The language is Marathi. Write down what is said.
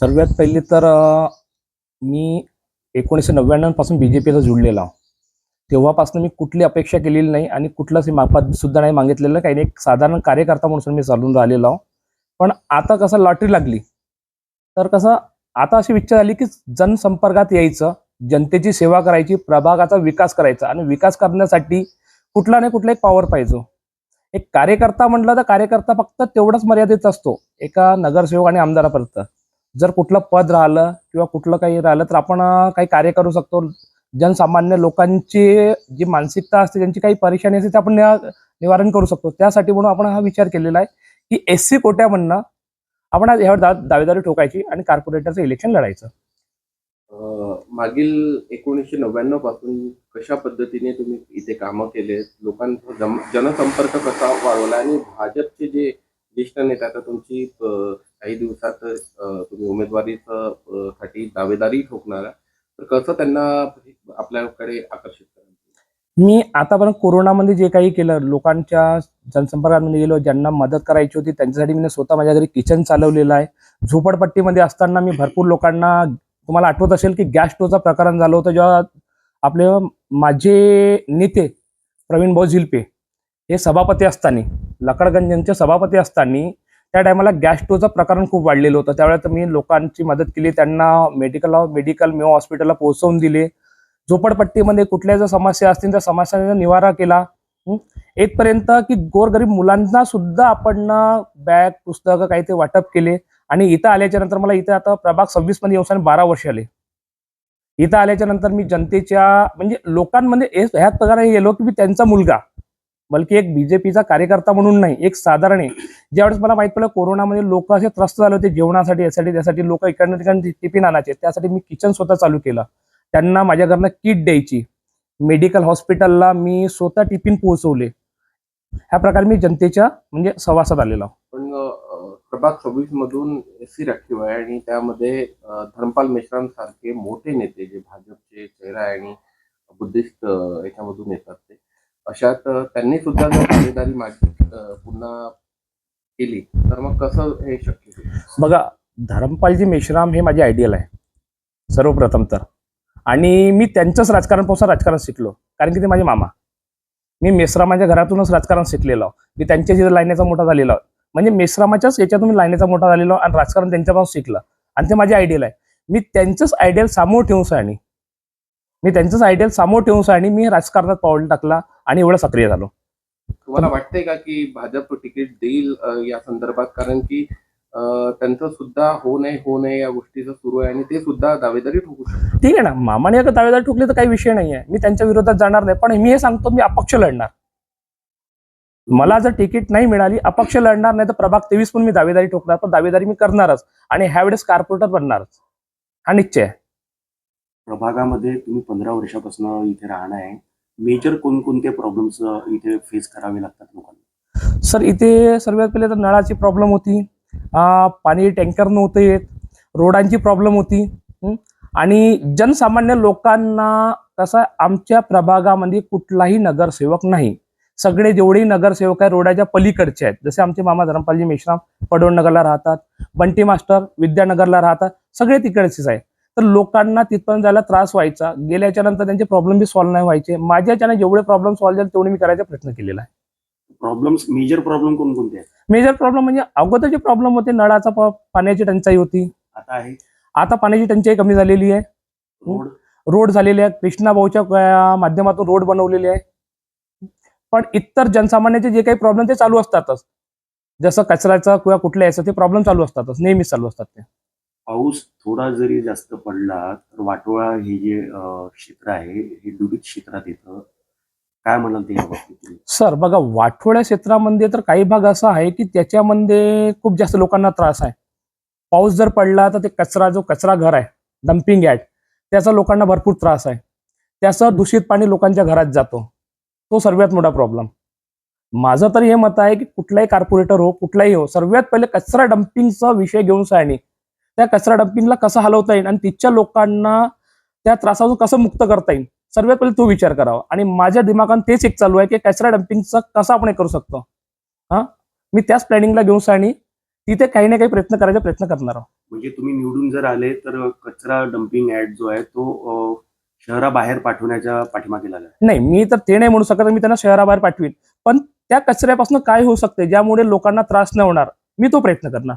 सर्वात पहिले तर मी एकोणीसशे नव्याण्णवपासून बी जे पीला जुळलेला तेव्हापासून मी कुठली अपेक्षा केलेली नाही आणि कुठलंच माफात सुद्धा नाही मागितलेलं. काही नाही एक साधारण कार्यकर्ता म्हणून मी चालून राहिलेलो आहो. पण आता कसं लॉटरी लागली तर कसं आता अशी इच्छा झाली की जनसंपर्कात यायचं जनतेची सेवा करायची प्रभागाचा विकास करायचा आणि विकास करण्यासाठी कुठला नाही कुठला एक पॉवर पाहिजे. एक कार्यकर्ता म्हटलं तर कार्यकर्ता फक्त तेवढाच मर्यादित असतो. एका नगरसेवक आणि आमदारापर्यंत. जर कुठलं पद राहिलं किंवा कुठलं काही राहिलं तर आपण काही कार्य करू शकतो. जनसामान्य लोकांची जी मानसिकता असते त्यांची काही परेशानी असते ते आपण निवारण करू शकतो. त्यासाठी म्हणून आपण हा विचार केलेला आहे की एस सी कोट्यामधनं आपण आज यावर दा- दावेदारी ठोकायची आणि कॉर्पोरेटरचं इलेक्शन लढायचं. मागील एकोणीसशे नव्याण्णवपासून कशा पद्धतीने तुम्ही इथे कामं केले लोकांचा जम- जनसंपर्क कसा वाढवला? आणि भाजपचे जे ज्येष्ठ नेते आता तुमची काही दिवसात तुम्ही उमेदवारीचं साठी दावेदारी ठोकणार तर कसं त्यांना म्हणजे आपल्याकडे आकर्षित करा मी आतापर्यंत कोरोनामध्ये जे काही केलं लोकांच्या जनसंपर्कामध्ये गेलो ज्यांना मदत करायची होती त्यांच्यासाठी मी स्वतः माझ्या घरी किचन चालवलेलं आहे. झोपडपट्टीमध्ये असताना मी भरपूर लोकांना तुम्हाला आठवत असेल की गॅस स्टोचा प्रकरण झालं होतं जेव्हा आपले माझे नेते प्रवीण भाऊ झिलपे हे सभापती असताना लकडगंज यांचे सभापती असताना त्या टायमाला गॅस प्रकरण खूप वाढलेलं होतं. त्यावेळेस मी लोकांची मदत केली त्यांना मेडिकल मेडिकल मेओ हॉस्पिटलला पोहोचवून दिले. झोपडपट्टीमध्ये कुठल्या जर समस्या असतील त्या समस्यांचा निवारा केला. एकपर्यंत की गोरगरीब मुलांना सुद्धा आपण बॅग पुस्तकं काही ते वाटप केले. आणि इथं आल्याच्यानंतर मला इथं आता प्रभाग सव्वीसमध्ये येऊन बारा वर्ष आले. इथं आल्याच्यानंतर मी जनतेच्या म्हणजे लोकांमध्ये ह्याच प्रकारे गेलो की मी त्यांचा मुलगा. बल्कि एक बीजेपीचा कार्यकर्ता म्हणून नाही एक साधारण आहे. ज्यावेळेस मला माहीत पडलं कोरोनामध्ये लोक असे त्रस्त झाले होते जेवणासाठी यासाठी त्यासाठी लोक इकडनं तिकडनं टिफिन आणायचे. त्यासाठी मी किचन स्वतः चालू केलं. त्यांना माझ्या घरनं किट द्यायची. मेडिकल हॉस्पिटलला मी स्वतः टिफिन पोहोचवले. ह्या प्रकारे मी जनतेच्या म्हणजे सहवासात आलेला पण प्रभाग सव्वीस मधून एस सी राखीव आहे आणि त्यामध्ये धर्मपाल मेश्राम सारखे मोठे नेते जे भाजपचे चेहरा आहे आणि बुद्धिस्ट याच्यामधून येतात अशात त्यांनी सुद्धा जर भागीदारी मागणी पुन्हा केली तर मग कसं हे शक्य बघा धरमपालजी मेश्राम हे माझे आयडियल आहे सर्वप्रथम तर. आणि मी त्यांचंच राजकारणपासून राजकारण शिकलो कारण की ते माझे मामा. मी मेश्रामाच्या घरातूनच राजकारण शिकलेलो मी त्यांच्या जिथे लाईनीचा मोठा झालेला आहे. म्हणजे मेश्रामाच्याच याच्यातून मी लाईनीचा मोठा झालेलो आणि राजकारण त्यांच्यापासून शिकलं. आणि ते माझे आयडियल आहे. मी त्यांचंच आयडियल सामोर ठेवून आणि मी त्यांचंच आयडियल सामोर ठेवून आणि मी राजकारणात पाऊल टाकला. आणि एवढं सक्रिय झालो. तुम्हाला वाटतंय का की भाजप तिकीट देईल या संदर्भात? कारण की त्यांचं सुद्धा हो नाही हो नाही या गोष्टीचं सुरू आहे आणि ते सुद्धा दावेदारी ठोकू शकतात. ठीक आहे ना. मामाने अगर दावेदार ठोकली तर काही विषय नाही आहे मी त्यांच्या विरोधात जाणार नाही. पण मी हे सांगतो मी अपक्ष लढणार. मला जर तिकीट नाही मिळाली अपक्ष लढणार नाही तर प्रभाग तेवीस पण मी दावेदारी ठोकणार. पण दावेदारी मी करणारच. आणि ह्यावेळेस कॉर्पोरेटर बनणारच. हा निश्चय आहे. प्रभागामध्ये तुम्ही पंधरा वर्षापासून इथे राहणार आहे. मेजर कोणकोणते प्रॉब्लेम्स इथे फेस करावे लागतात लोकांना? सर इथे सर्वात पहिले तर नळाची प्रॉब्लेम होती. पाणी टँकर नव्हते येत. रोडांची प्रॉब्लेम होती. आणि जनसामान्य लोकांना तसा आमच्या प्रभागामध्ये कुठलाही नगरसेवक नाही. सगळे जेवढे नगरसेवक आहे रोडाच्या पलीकडचे आहेत. जसे आमचे मामा धरमपालजी मेश्राम पडवळनगरला राहतात. बंटी मास्टर विद्यानगरला राहतात. सगळे तिकडचेच आहे तर लोकांना तिथपर्यंत जायला त्रास व्हायचा. गेल्याच्यानंतर त्यांचे प्रॉब्लेम बी सॉल्व्ह नाही व्हायचे. माझ्याच्याने जेवढे प्रॉब्लेम सॉल्व्ह झाले तेवढे मी करायचा प्रयत्न केलेला आहे. प्रॉब्लेम्स मेजर प्रॉब्लेम कोणकोणते आहेत? मेजर प्रॉब्लेम म्हणजे अगोदर जे प्रॉब्लेम होते नळाचा पाण्याची टंचाई होती. आता आहे? आता पाण्याची टंचाई कमी झालेली आहे. रोड रोड झालेले आहे कृष्णा भाऊच्या माध्यमातून रोड बनवलेले आहे. पण इतर जनसामान्याचे जे काही प्रॉब्लेम ते चालू असतातच. जसं कचऱ्याचं किंवा कुठल्या याचं ते प्रॉब्लेम चालू असतातच. नेहमीच चालू असतात ते. पाऊस थोडा जरी जास्त पडला तर वाटोळा हे जे क्षेत्र आहे हे दुरीत क्षेत्रात येतं. काय म्हणाल ते तुम्ही? सर बघा वाठोड्या क्षेत्रामध्ये तर काही भाग असा आहे की त्याच्यामध्ये खूप जास्त लोकांना त्रास आहे. पाऊस जर पडला तर ते कचरा जो कचरा घर आहे डम्पिंग यार्ड त्याचा लोकांना भरपूर त्रास आहे. त्याचं दूषित पाणी लोकांच्या घरात जातो. तो सर्वात मोठा प्रॉब्लेम माझं तर हे मत आहे की कुठलाही कार्पोरेटर हो कुठलाही हो सर्वात पहिले कचरा डम्पिंगचा विषय घेऊन सायनी त्या कचरा डम्पिंगला कसं हलवता येईल आणि तिथच्या लोकांना त्या त्रासातून कसं मुक्त करता येईल? सर्वात पहिले तो विचार करावा. आणि माझ्या दिमागात तेच एक चालू आहे की कचरा डम्पिंगचं कसं आपण करू शकतो? हा? मी त्याच प्लॅनिंगला घेऊन आणि तिथे काही ना काही प्रयत्न करायचा प्रयत्न करणार आहोत. म्हणजे तुम्ही निवडून जर आले तर कचरा डम्पिंग ऍड जो आहे तो शहराबाहेर पाठवण्याच्या पाठीमागे लागला नाही मी तर ते नाही म्हणू शकत मी त्यांना शहराबाहेर पाठवीन. पण त्या कचऱ्यापासून काय होऊ शकते ज्यामुळे लोकांना त्रास नाही होणार? मी तो प्रयत्न करणार.